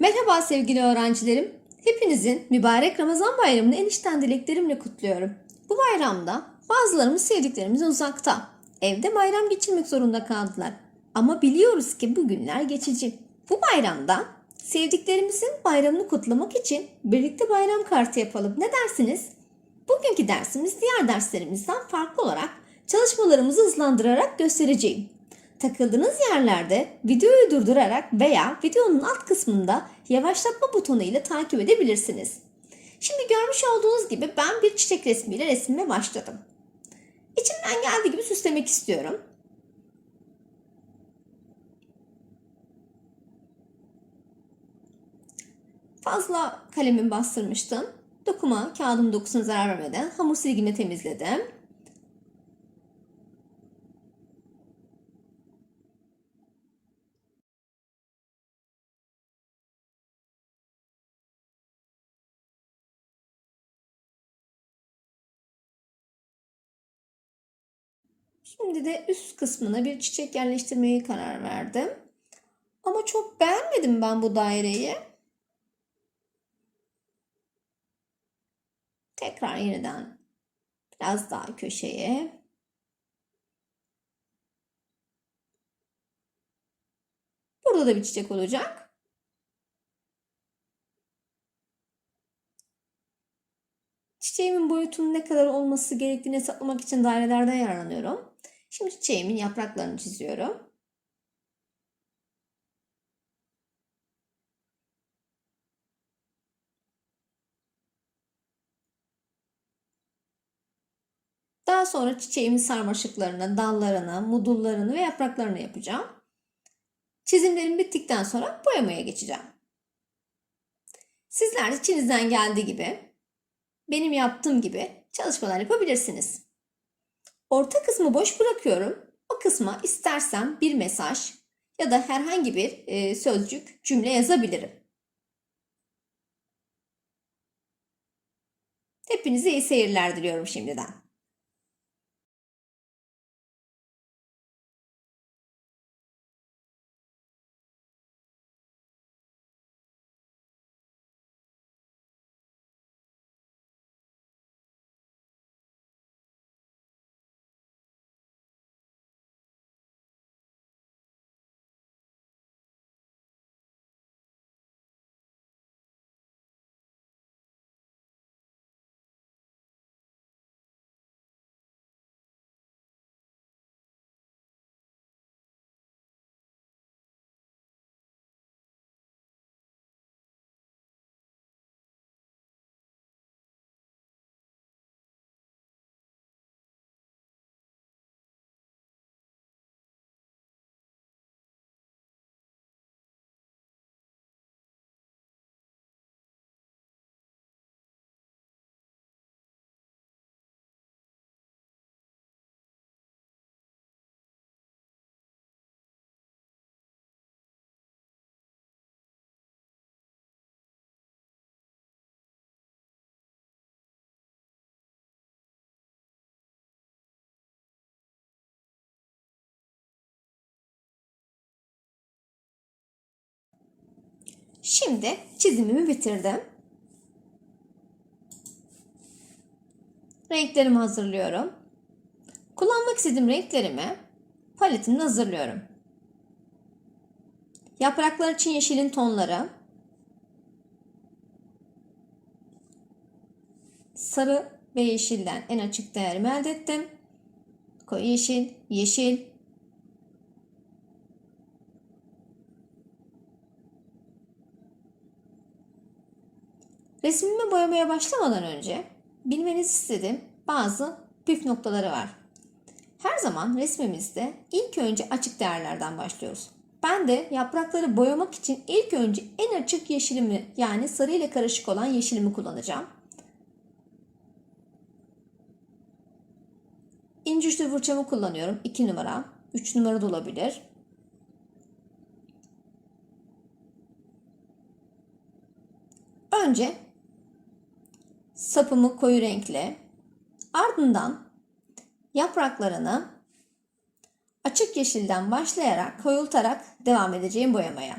Merhaba sevgili öğrencilerim. Hepinizin mübarek Ramazan bayramını en içten dileklerimle kutluyorum. Bu bayramda bazılarımız sevdiklerimizin uzakta. Evde bayram geçirmek zorunda kaldılar. Ama biliyoruz ki bu günler geçici. Bu bayramda sevdiklerimizin bayramını kutlamak için birlikte bayram kartı yapalım. Ne dersiniz? Bugünkü dersimiz diğer derslerimizden farklı olarak çalışmalarımızı hızlandırarak göstereceğim. Takıldığınız yerlerde videoyu durdurarak veya videonun alt kısmında yavaşlatma butonu ile takip edebilirsiniz. Şimdi görmüş olduğunuz gibi ben bir çiçek resmiyle resmime başladım. İçimden geldiği gibi süslemek istiyorum. Fazla kalemimi bastırmıştım. Dokuma, kağıdın dokusuna zarar vermeden hamur silgimle temizledim. Şimdi de üst kısmına bir çiçek yerleştirmeye karar verdim. Ama çok beğenmedim ben bu daireyi. Tekrar yeniden biraz daha köşeye. Burada da bir çiçek olacak. Çiçeğimin boyutunun ne kadar olması gerektiğini hesaplamak için dairelerden yararlanıyorum. Şimdi çiçeğimin yapraklarını çiziyorum. Daha sonra çiçeğimin sarmaşıklarını, dallarını, mudullarını ve yapraklarını yapacağım. Çizimlerim bittikten sonra boyamaya geçeceğim. Sizler de içinizden geldiği gibi, benim yaptığım gibi çalışmalar yapabilirsiniz. Orta kısmı boş bırakıyorum. O kısma istersem bir mesaj ya da herhangi bir e, sözcük, cümle yazabilirim. Hepinize iyi seyirler diliyorum şimdiden. Şimdi çizimimi bitirdim. Renklerimi hazırlıyorum. Kullanmak istediğim renklerimi paletimde hazırlıyorum. Yapraklar için yeşilin tonları. Sarı ve yeşilden en açık değerimi elde ettim. Koyu yeşil, yeşil, Resmimi boyamaya başlamadan önce bilmenizi istediğim bazı püf noktaları var. Her zaman resmimizde ilk önce açık değerlerden başlıyoruz. Ben de yaprakları boyamak için ilk önce en açık yeşilimi yani sarı ile karışık olan yeşilimi kullanacağım. İnce uçlu fırçamı kullanıyorum. 2 numara, 3 numara da olabilir. Önce sapımı koyu renkle ardından yapraklarını açık yeşilden başlayarak koyultarak devam edeceğim boyamaya.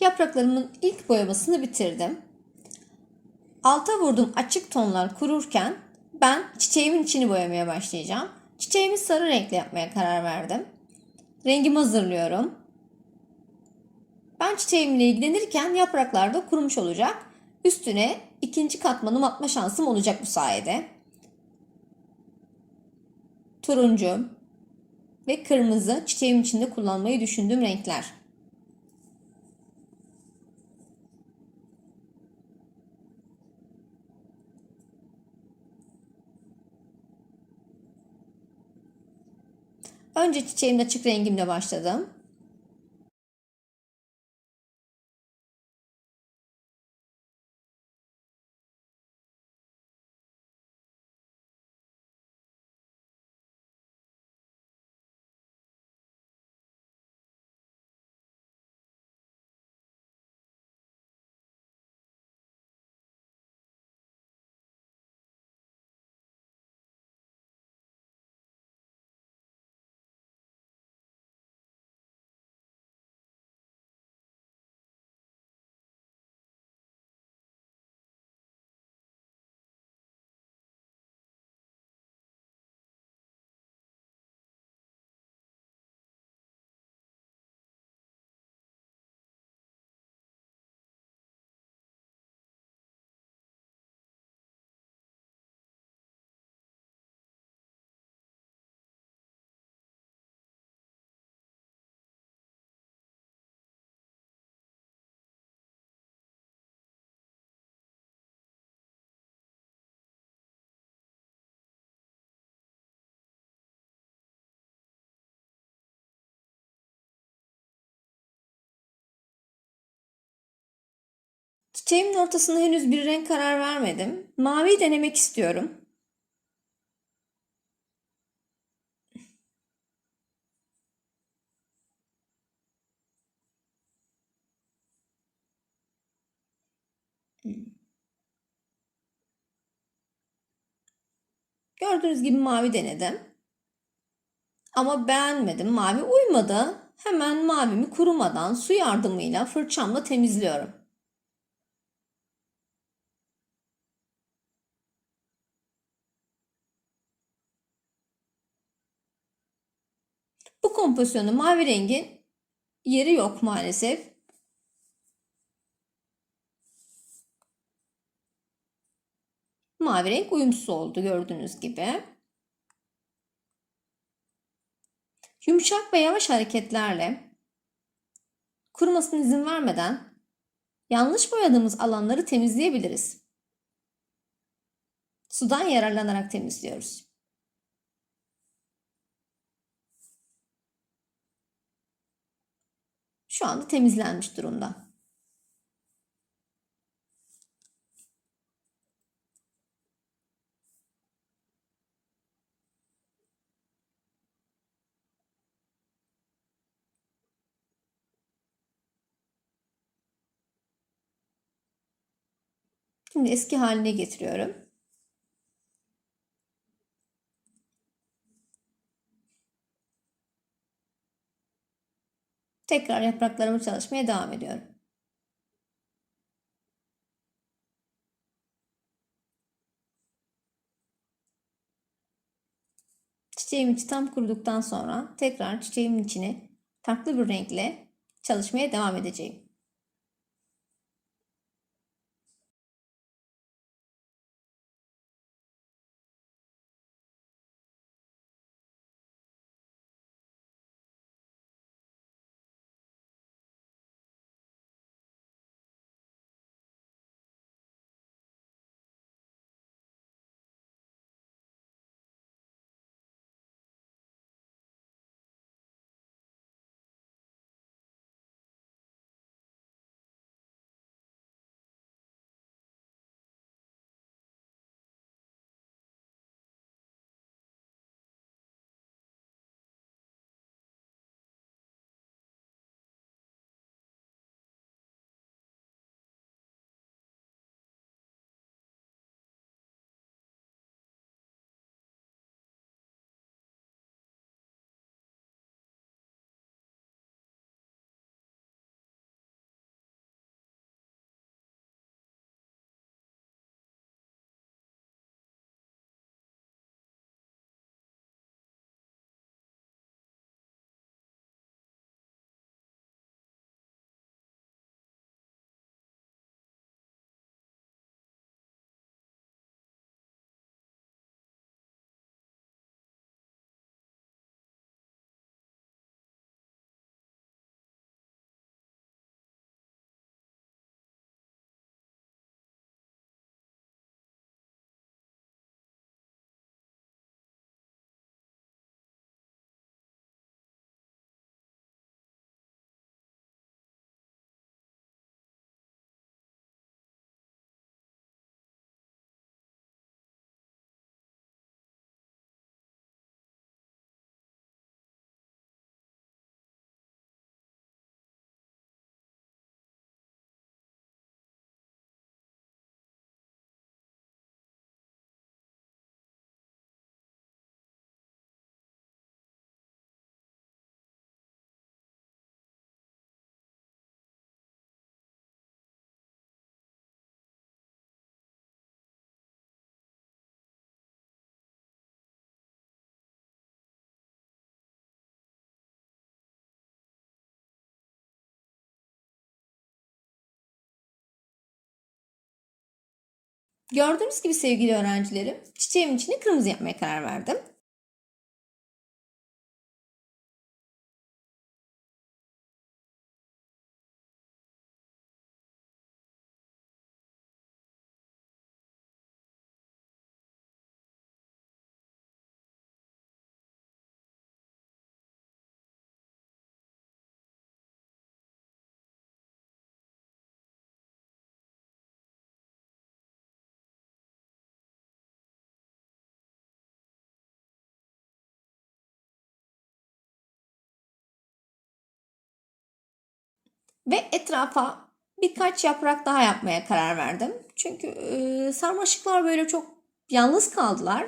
Yapraklarımın ilk boyamasını bitirdim. Alta vurdum açık tonlar kururken ben çiçeğimin içini boyamaya başlayacağım. Çiçeğimi sarı renkle yapmaya karar verdim. Rengimi hazırlıyorum. Ben çiçeğimle ilgilenirken yapraklar da kurumuş olacak. Üstüne ikinci katmanım atma şansım olacak bu sayede. Turuncu ve kırmızı çiçeğim içinde kullanmayı düşündüğüm renkler. Önce çiçeğimde açık rengimle başladım. Çiçeğimin ortasında henüz bir renk karar vermedim. Mavi denemek istiyorum. Gördüğünüz gibi mavi denedim. Ama beğenmedim. Mavi uymadı. Hemen mavimi kurumadan su yardımıyla fırçamla temizliyorum. Bu kompozisyonda mavi rengin yeri yok maalesef. Mavi renk uyumsuz oldu gördüğünüz gibi. Yumuşak ve yavaş hareketlerle kurumasına izin vermeden yanlış boyadığımız alanları temizleyebiliriz. Sudan yararlanarak temizliyoruz. Şu anda temizlenmiş durumda. Şimdi eski haline getiriyorum. Tekrar yapraklarımı çalışmaya devam ediyorum. Çiçeğim içi tam kuruduktan sonra tekrar çiçeğimin içine farklı bir renkle çalışmaya devam edeceğim. Gördüğünüz gibi sevgili öğrencilerim, çiçeğimin içine kırmızı yapmaya karar verdim. Ve etrafa birkaç yaprak daha yapmaya karar verdim. Çünkü e, sarmaşıklar böyle çok yalnız kaldılar.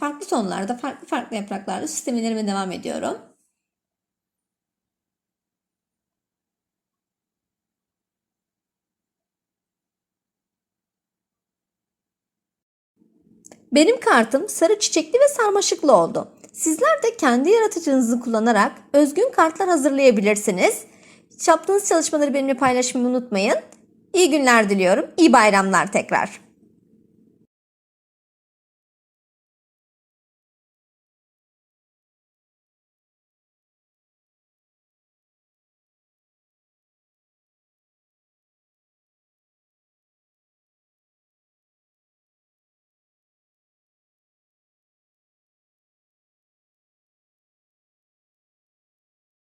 Farklı tonlarda, farklı farklı yapraklarla süslemelerime devam ediyorum. Benim kartım sarı çiçekli ve sarmaşıklı oldu. Sizler de kendi yaratıcınızı kullanarak özgün kartlar hazırlayabilirsiniz. Yaptığınız çalışmaları benimle paylaşmayı unutmayın. İyi günler diliyorum. İyi bayramlar tekrar.